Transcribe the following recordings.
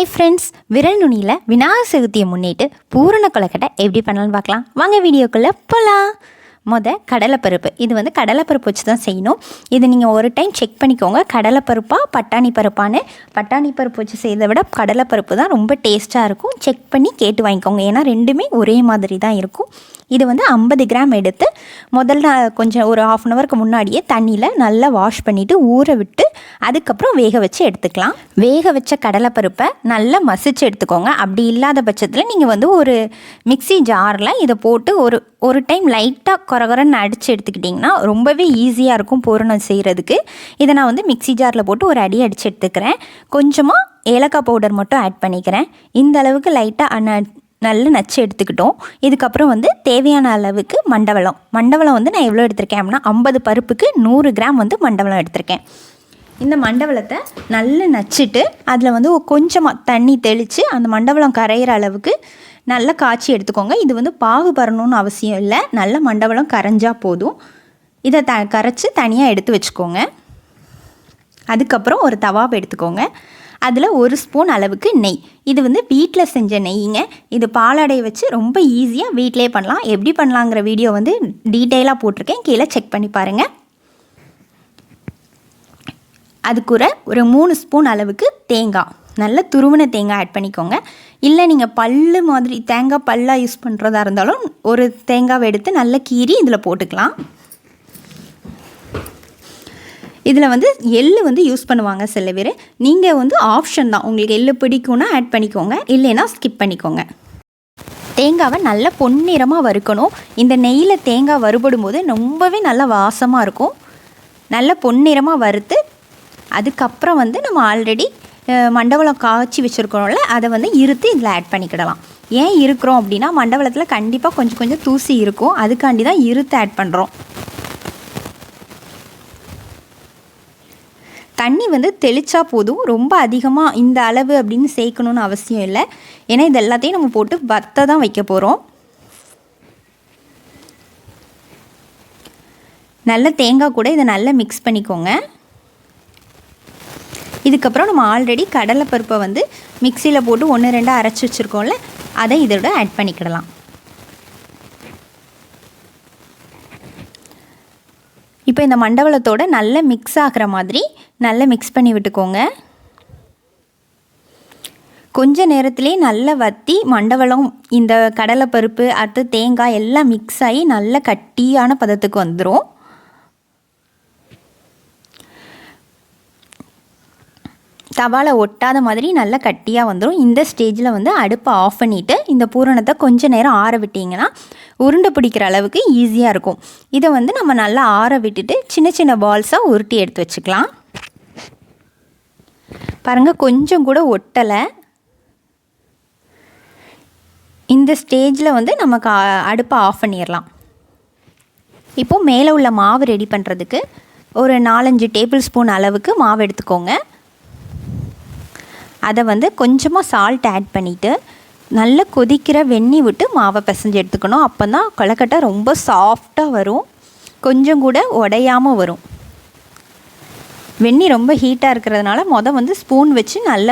Hi friends விரல் நுனியில் விநாயகர் சதுர்த்தியை முன்னிட்டு பூரண கொலக்கட்டை எப்படி பண்ணலாம்னு பார்க்கலாம். வாங்க வீடியோக்குள்ளே போகலாம் முத கடலைப்பருப்பு. இது வந்து கடலைப்பருப்பு வச்சு தான் செய்யணும். இது நீங்கள் ஒரு டைம் செக் பண்ணிக்கோங்க. கடலைப்பருப்பா பட்டாணி பருப்பான்னு. பட்டாணி பருப்பு வச்சு செய்கிறத விட கடலைப்பருப்பு தான் ரொம்ப டேஸ்ட்டாக இருக்கும். செக் பண்ணி கேட்டு வாங்கிக்கோங்க. ஏன்னா ரெண்டுமே ஒரே மாதிரி தான் இருக்கும். இது வந்து ஐம்பது கிராம் எடுத்து முதல்ல கொஞ்சம் ஒரு ஆஃப் அன் ஹவருக்கு முன்னாடியே தண்ணியில் நல்லா வாஷ் பண்ணிவிட்டு ஊற விட்டு அதுக்கப்புறம் வேக வச்சு எடுத்துக்கலாம். வேக வச்ச கடலைப்பருப்பை நல்லா மசிச்சு எடுத்துக்கோங்க. அப்படி இல்லாத பட்சத்தில் நீங்கள் வந்து ஒரு மிக்சி ஜாரில் இதை போட்டு ஒரு ஒரு டைம் லைட்டாக குறகுறன்னு அடித்து எடுத்துக்கிட்டிங்கன்னா ரொம்பவே ஈஸியாக இருக்கும் பூரணம் செய்கிறதுக்கு இதை நான் வந்து மிக்சி ஜாரில் போட்டு ஒரு அடி அடித்து எடுத்துக்கிறேன். கொஞ்சமாக ஏலக்காய் பவுடர் மட்டும் ஆட் பண்ணிக்கிறேன். இந்த அளவுக்கு லைட்டாக நல்ல நச்சு எடுத்துக்கிட்டோம். இதுக்கப்புறம் வந்து தேவையான அளவுக்கு மண்டவளம். மண்டவளம் வந்து நான் எவ்வளோ எடுத்திருக்கேன் அப்படின்னா ஐம்பது பருப்புக்கு நூறு கிராம் வந்து மண்டவளம் எடுத்திருக்கேன். இந்த மண்டவளத்தை நல்லா நச்சுட்டு அதில் வந்து கொஞ்சமாக தண்ணி தெளித்து அந்த மண்டவளம் கரையிற அளவுக்கு நல்லா காய்ச்சி எடுத்துக்கோங்க. இது வந்து பாகு பரணும்னு அவசியம் இல்லை. நல்ல மண்டவளம் கரைஞ்சால் போதும். இதை த கரைச்சி தனியாக எடுத்து வச்சுக்கோங்க. அதுக்கப்புறம் ஒரு தவாவை எடுத்துக்கோங்க. அதில் ஒரு ஸ்பூன் அளவுக்கு நெய். இது வந்து வீட்டில் செஞ்ச நெய்ங்க. இது பாலாடையை வச்சு ரொம்ப ஈஸியாக வீட்டிலே பண்ணலாம். எப்படி பண்ணலாங்கிற வீடியோ வந்து டீட்டெயிலாக போட்டிருக்கேன். கீழே செக் பண்ணி பாருங்கள் அது கூட ஒரு மூணு ஸ்பூன் அளவுக்கு தேங்காய். நல்ல துருவின தேங்காய் ஆட் பண்ணிக்கோங்க. இல்லை நீங்கள் பல் மாதிரி தேங்காய் பல்லாக யூஸ் பண்ணுறதா இருந்தாலும் ஒரு தேங்காவை எடுத்து நல்லா கீறி இதில் போட்டுக்கலாம். இதில் வந்து எள்ளு வந்து யூஸ் பண்ணுவாங்க சில பேர். நீங்கள் வந்து ஆப்ஷன் தான். உங்களுக்கு எள்ளு பிடிக்கும்னா ஆட் பண்ணிக்கோங்க. இல்லைன்னா ஸ்கிப் பண்ணிக்கோங்க. தேங்காவை நல்லா பொன்னிறமாக வறுக்கணும். இந்த நெய்யில் தேங்காய் வறுபடும் போது ரொம்பவே நல்லா வாசமாக இருக்கும். நல்ல பொன்னிறமாக வறுத்து அதுக்கப்புறம் வந்து நம்ம ஆல்ரெடி மண்டபலம் காய்ச்சி வச்சுருக்கிறோம்ல அதை வந்து இருத்து இதில் ஆட் பண்ணிக்கிடலாம். ஏன் இருக்கிறோம் அப்படின்னா மண்டபலத்தில் கண்டிப்பாக கொஞ்சம் கொஞ்சம் தூசி இருக்கும். அதுக்காண்டி தான் இருத்து ஆட் பண்ணுறோம் தண்ணி வந்து தெளித்தா போதும். ரொம்ப அதிகமாக இந்த அளவு அப்படின்னு சேர்க்கணுன்னு அவசியம் இல்லை. ஏன்னா இது எல்லாத்தையும் நம்ம போட்டு வத்த தான் வைக்க போகிறோம் நல்ல தேங்காய் கூட இதை நல்லா மிக்ஸ் பண்ணிக்கோங்க. இதுக்கப்புறம் நம்ம ஆல்ரெடி கடலைப்பருப்பை வந்து மிக்சியில் போட்டு ஒன்று ரெண்டாக அரைச்சி வச்சுருக்கோம்ல அதை இதோட ஆட் பண்ணிக்கிடலாம். இப்போ இந்த மண்டவளத்தோடு நல்ல மிக்ஸ் ஆகிற மாதிரி நல்லா மிக்ஸ் பண்ணி விட்டுக்கோங்க. கொஞ்ச நேரத்துலேயே நல்லா வற்றி மண்டவளம் இந்த கடலைப்பருப்பு அடுத்து தேங்காய் எல்லாம் மிக்ஸ் ஆகி நல்ல கட்டியான பதத்துக்கு வந்துடும் தவாலை ஒட்டாத மாதிரி நல்லா கட்டியாக வந்துடும் இந்த ஸ்டேஜில் வந்து அடுப்பை ஆஃப் பண்ணிவிட்டு இந்த பூரணத்தை கொஞ்சம் நேரம் ஆற விட்டிங்கன்னா உருண்டை பிடிக்கிற அளவுக்கு ஈஸியாக இருக்கும். இதை வந்து நம்ம நல்லா ஆற விட்டுட்டு சின்ன சின்ன பால்ஸாக உருட்டி எடுத்து வச்சுக்கலாம். பாருங்கள் கொஞ்சம் கூட ஒட்டலை. இந்த ஸ்டேஜில் வந்து நமக்கு அடுப்பை ஆஃப் பண்ணிடலாம். இப்போது மேலே உள்ள மாவு ரெடி பண்ணுறதுக்கு ஒரு நாலஞ்சு டேபிள் ஸ்பூன் அளவுக்கு மாவு எடுத்துக்கோங்க. அதை வந்து கொஞ்சமாக சால்ட் ஆட் பண்ணிவிட்டு நல்லா கொதிக்கிற வெந்நி விட்டு மாவை பிசைஞ்சு எடுத்துக்கணும். அப்போ தான் கொலக்கட்டை ரொம்ப சாஃப்டாக வரும். கொஞ்சம் கூட உடையாமல் வரும். வெந்நி ரொம்ப ஹீட்டாக இருக்கிறதுனால மொதல் வந்து ஸ்பூன் வச்சு நல்ல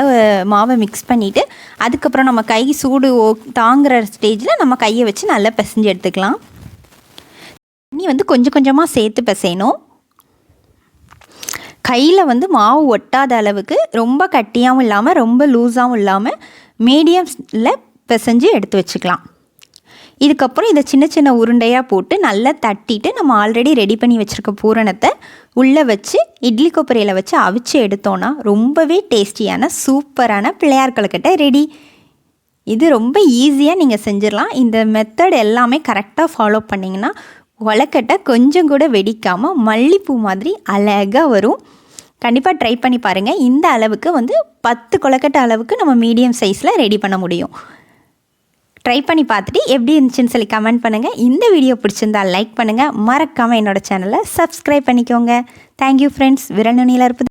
மாவை மிக்ஸ் பண்ணிவிட்டு அதுக்கப்புறம் நம்ம கை சூடு தாங்குகிற ஸ்டேஜில் நம்ம கையை வச்சு நல்லா பிசைஞ்சு எடுத்துக்கலாம். தண்ணி வந்து கொஞ்சம் கொஞ்சமாக சேர்த்து பிசையணும். கையில் வந்து மாவு ஒட்டாத அளவுக்கு ரொம்ப கட்டியாகவும் இல்லாமல் ரொம்ப லூஸாகவும் இல்லாமல் மீடியம்ஸில் பிசைஞ்சு எடுத்து வச்சுக்கலாம். இதுக்கப்புறம் இதை சின்ன சின்ன உருண்டையாக போட்டு நல்லா தட்டிட்டு நம்ம ஆல்ரெடி ரெடி பண்ணி வச்சுருக்க பூரணத்தை உள்ளே வச்சு இட்லி கொப்பரையில் வச்சு அவிச்சு எடுத்தோன்னா ரொம்பவே டேஸ்டியான சூப்பரான பிள்ளையார் கொழுக்கட்டை ரெடி இது ரொம்ப ஈஸியாக நீங்கள் செஞ்சிடலாம். இந்த மெத்தட் எல்லாமே கரெக்டாக ஃபாலோ பண்ணிங்கன்னா கொலக்கட்டை கொஞ்சம் கூட வெடிக்காமல் மல்லிப்பூ மாதிரி அழகாக வரும். கண்டிப்பாக ட்ரை பண்ணி பாருங்கள் இந்த அளவுக்கு வந்து பத்து கொலக்கட்டை அளவுக்கு நம்ம மீடியம் சைஸில் ரெடி பண்ண முடியும். ட்ரை பண்ணி பார்த்துட்டு எப்படி இருந்துச்சுன்னு சொல்லி கமெண்ட் பண்ணுங்கள் இந்த வீடியோ பிடிச்சிருந்தால் லைக் பண்ணுங்கள் மறக்காமல் என்னோடய சேனலை சப்ஸ்கிரைப் பண்ணிக்கோங்க. தேங்க்யூ ஃப்ரெண்ட்ஸ் விரல் நுனியில் இருப்பது